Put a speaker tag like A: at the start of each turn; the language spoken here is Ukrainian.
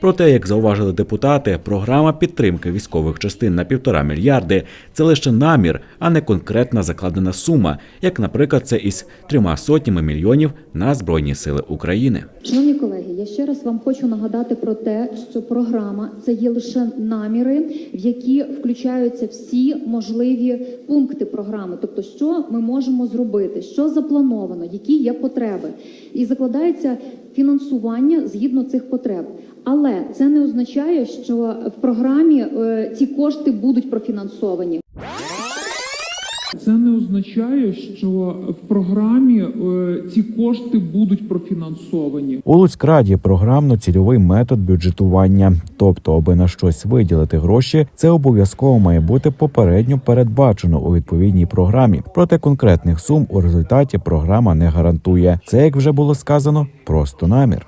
A: Проте, як зауважили депутати, програма підтримки військових частин на півтора мільярди це лише намір, а не конкретна закладена сума, як, наприклад, це із трьома сотнями мільйонів на збройні сили України.
B: Шановні колеги, я ще раз вам хочу нагадати про те, що програма це є лише наміри, в які включаються всі можливі пункти програми. Тобто, що ми можемо зробити, що заплановано, які є потреби, і закладається фінансування згідно цих потреб. Але це не означає, що в програмі е, ці кошти будуть профінансовані.
C: Це означає, що в програмі е, ці кошти будуть профінансовані.
D: У Луцькраді програмно-цільовий метод бюджетування. Тобто, аби на щось виділити гроші, це обов'язково має бути попередньо передбачено у відповідній програмі. Проте конкретних сум у результаті програма не гарантує. Це, як вже було сказано, просто намір.